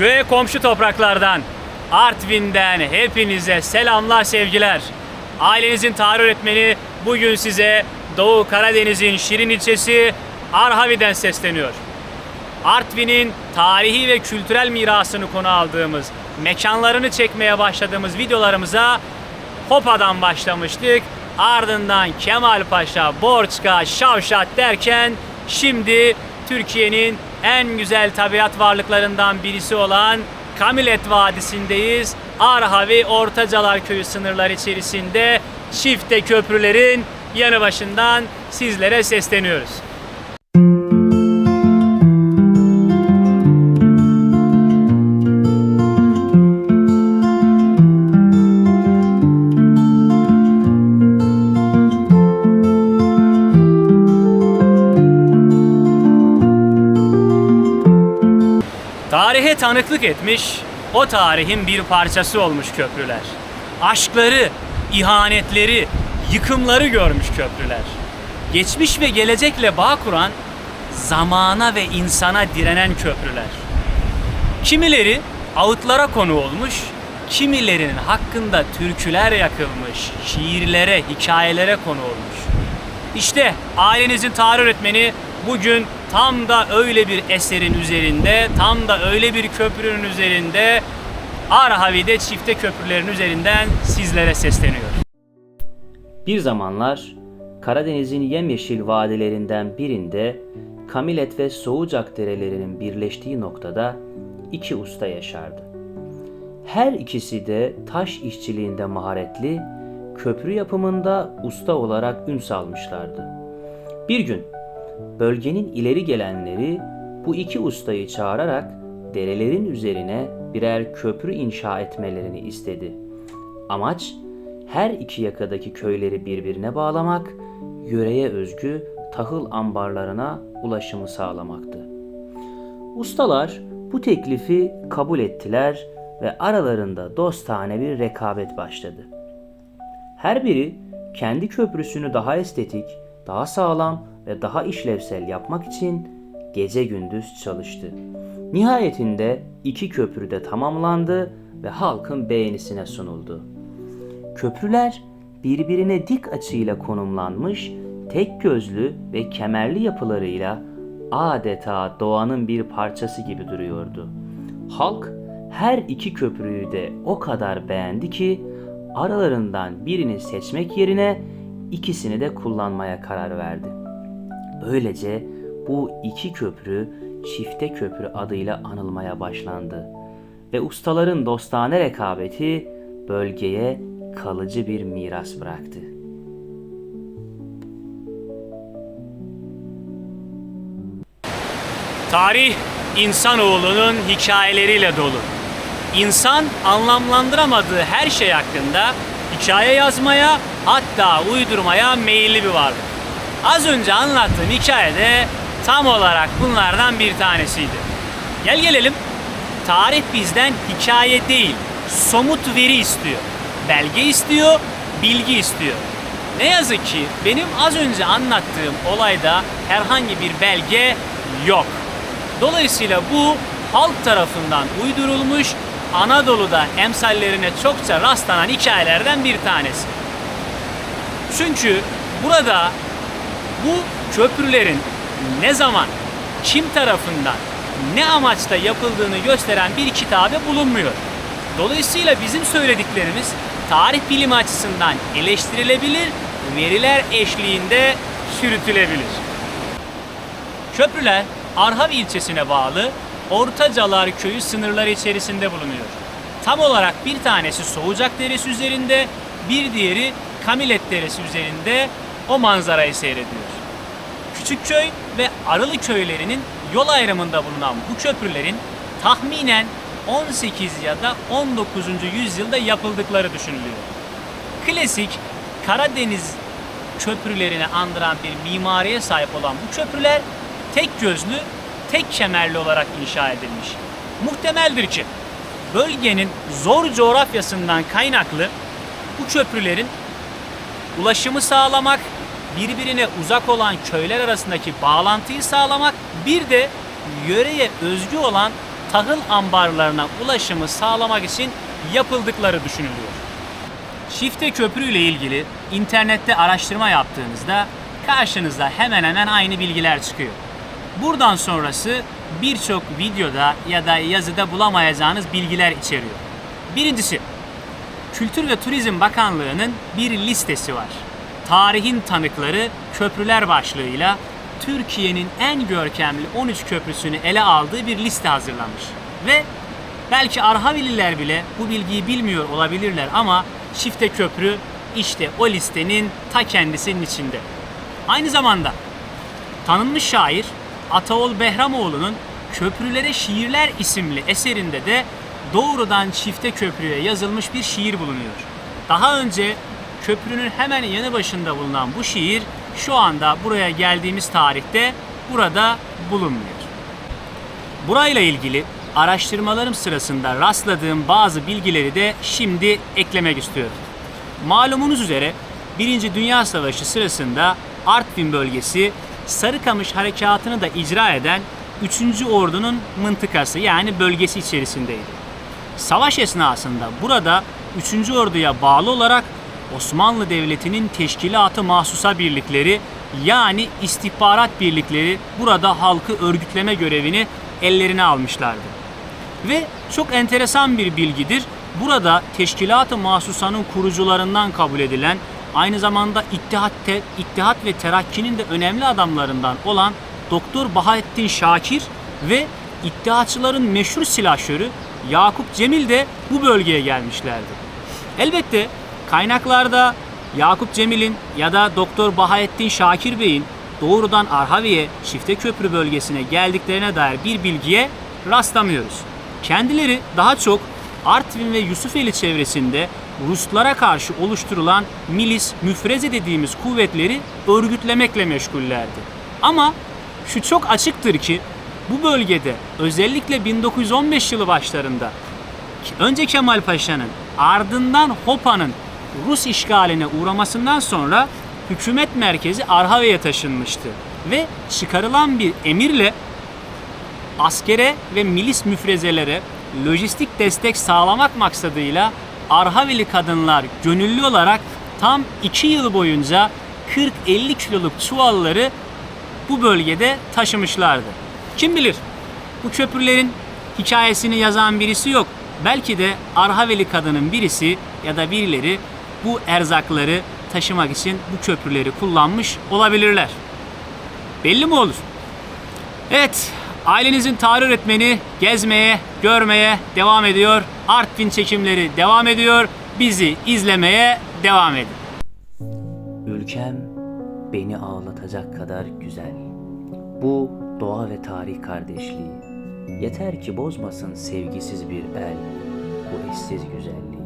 Göğe komşu topraklardan, Artvin'den hepinize selamlar sevgiler. Ailenizin tarih öğretmeni bugün size Doğu Karadeniz'in Şirin ilçesi Arhavi'den sesleniyor. Artvin'in tarihi ve kültürel mirasını konu aldığımız, mekanlarını çekmeye başladığımız videolarımıza Hopa'dan başlamıştık. Ardından Kemalpaşa, Borçka, Şavşat derken şimdi Türkiye'nin en güzel tabiat varlıklarından birisi olan Kamilet Vadisi'ndeyiz. Arhavi Ortacalar Köyü sınırları içerisinde çifte köprülerin yanı başından sizlere sesleniyoruz. Tanıklık etmiş, o tarihin bir parçası olmuş köprüler. Aşkları, ihanetleri, yıkımları görmüş köprüler. Geçmiş ve gelecekle bağ kuran, zamana ve insana direnen köprüler. Kimileri ağıtlara konu olmuş, kimilerinin hakkında türküler yakılmış, şiirlere, hikayelere konu olmuş. İşte ailenizin tarih öğretmeni bugün tam da öyle bir eserin üzerinde, tam da öyle bir köprünün üzerinde Arhavi'de çifte köprülerin üzerinden sizlere sesleniyor. Bir zamanlar Karadeniz'in yemyeşil vadilerinden birinde Kamilet ve Soğucak derelerinin birleştiği noktada iki usta yaşardı. Her ikisi de taş işçiliğinde maharetli, köprü yapımında usta olarak ün salmışlardı. Bir gün bölgenin ileri gelenleri bu iki ustayı çağırarak derelerin üzerine birer köprü inşa etmelerini istedi. Amaç her iki yakadaki köyleri birbirine bağlamak, yöreye özgü tahıl ambarlarına ulaşımı sağlamaktı. Ustalar bu teklifi kabul ettiler ve aralarında dostane bir rekabet başladı. Her biri kendi köprüsünü daha estetik, daha sağlam daha işlevsel yapmak için gece gündüz çalıştı. Nihayetinde iki köprü de tamamlandı ve halkın beğenisine sunuldu. Köprüler birbirine dik açıyla konumlanmış, tek gözlü ve kemerli yapılarıyla adeta doğanın bir parçası gibi duruyordu. Halk her iki köprüyü de o kadar beğendi ki aralarından birini seçmek yerine ikisini de kullanmaya karar verdi. Böylece bu iki köprü çifte köprü adıyla anılmaya başlandı ve ustaların dostane rekabeti bölgeye kalıcı bir miras bıraktı. Tarih insanoğlunun hikayeleriyle dolu. İnsan anlamlandıramadığı her şey hakkında hikaye yazmaya hatta uydurmaya meyilli bir varlık. Az önce anlattığım hikayede tam olarak bunlardan bir tanesiydi. Gel gelelim. Tarih bizden hikaye değil, somut veri istiyor. Belge istiyor, bilgi istiyor. Ne yazık ki benim az önce anlattığım olayda herhangi bir belge yok. Dolayısıyla bu halk tarafından uydurulmuş Anadolu'da emsallerine çokça rastlanan hikayelerden bir tanesi. Çünkü burada bu köprülerin ne zaman, kim tarafından, ne amaçla yapıldığını gösteren bir kitabe bulunmuyor. Dolayısıyla bizim söylediklerimiz tarih bilimi açısından eleştirilebilir, veriler eşliğinde çürütülebilir. Köprüler Arhav ilçesine bağlı Ortacalar köyü sınırları içerisinde bulunuyor. Tam olarak bir tanesi Soğucak Deresi üzerinde, bir diğeri Kamilet Deresi üzerinde o manzarayı seyrediyor. Küçükköy ve Arılı köylerinin yol ayrımında bulunan bu köprülerin tahminen 18 ya da 19. yüzyılda yapıldıkları düşünülüyor. Klasik Karadeniz köprülerini andıran bir mimariye sahip olan bu köprüler tek gözlü, tek kemerli olarak inşa edilmiş. Muhtemeldir ki bölgenin zor coğrafyasından kaynaklı bu köprülerin ulaşımı sağlamak, birbirine uzak olan köyler arasındaki bağlantıyı sağlamak, bir de yöreye özgü olan tahıl ambarlarına ulaşımı sağlamak için yapıldıkları düşünülüyor. Şifte Köprü ile ilgili internette araştırma yaptığınızda karşınıza hemen hemen aynı bilgiler çıkıyor. Buradan sonrası birçok videoda ya da yazıda bulamayacağınız bilgiler içeriyor. Birincisi, Kültür ve Turizm Bakanlığı'nın bir listesi var. Tarihin tanıkları köprüler başlığıyla Türkiye'nin en görkemli 13 köprüsünü ele aldığı bir liste hazırlamış. Ve belki Arhavililer bile bu bilgiyi bilmiyor olabilirler ama Çifte Köprü işte o listenin ta kendisinin içinde. Aynı zamanda tanınmış şair Ataol Behramoğlu'nun Köprülere Şiirler isimli eserinde de doğrudan çifte köprüye yazılmış bir şiir bulunuyor. Daha önce köprünün hemen yanı başında bulunan bu şiir şu anda buraya geldiğimiz tarihte burada bulunmuyor. Burayla ilgili araştırmalarım sırasında rastladığım bazı bilgileri de şimdi eklemek istiyorum. Malumunuz üzere 1. Dünya Savaşı sırasında Artvin bölgesi Sarıkamış harekatını da icra eden 3. Ordu'nun mıntıkası yani bölgesi içerisindeydi. Savaş esnasında burada 3. Ordu'ya bağlı olarak Osmanlı Devleti'nin teşkilatı mahsusa birlikleri yani istihbarat birlikleri burada halkı örgütleme görevini ellerine almışlardı. Ve çok enteresan bir bilgidir. Burada Teşkilat-ı Mahsusa'nın kurucularından kabul edilen, aynı zamanda İttihat, Te- İttihat ve Terakki'nin de önemli adamlarından olan Doktor Bahattin Şakir ve İttihatçıların meşhur silahşörü Yakup Cemil de bu bölgeye gelmişlerdi. Elbette kaynaklarda Yakup Cemil'in ya da Doktor Bahattin Şakir Bey'in doğrudan Arhaviye Çifte Köprü bölgesine geldiklerine dair bir bilgiye rastlamıyoruz. Kendileri daha çok Artvin ve Yusufeli çevresinde Ruslara karşı oluşturulan milis, müfreze dediğimiz kuvvetleri örgütlemekle meşgullerdi. Ama şu çok açıktır ki bu bölgede özellikle 1915 yılı başlarında önce Kemal Paşa'nın ardından Hopa'nın Rus işgaline uğramasından sonra hükümet merkezi Arhavi'ye taşınmıştı ve çıkarılan bir emirle askere ve milis müfrezelere lojistik destek sağlamak maksadıyla Arhavili kadınlar gönüllü olarak tam 2 yıl boyunca 40-50 kiloluk çuvalları bu bölgede taşımışlardı. Kim bilir bu köprülerin hikayesini yazan birisi yok. Belki de Arhaveli kadının birisi ya da birileri bu erzakları taşımak için bu köprüleri kullanmış olabilirler. Belli mi olur? Evet, ailenizin tarih öğretmeni gezmeye, görmeye devam ediyor. Artvin çekimleri devam ediyor. Bizi izlemeye devam edin. Ülkem beni ağlatacak kadar güzel. Bu doğa ve tarih kardeşliği. Yeter ki bozmasın sevgisiz bir el bu eşsiz güzelliği.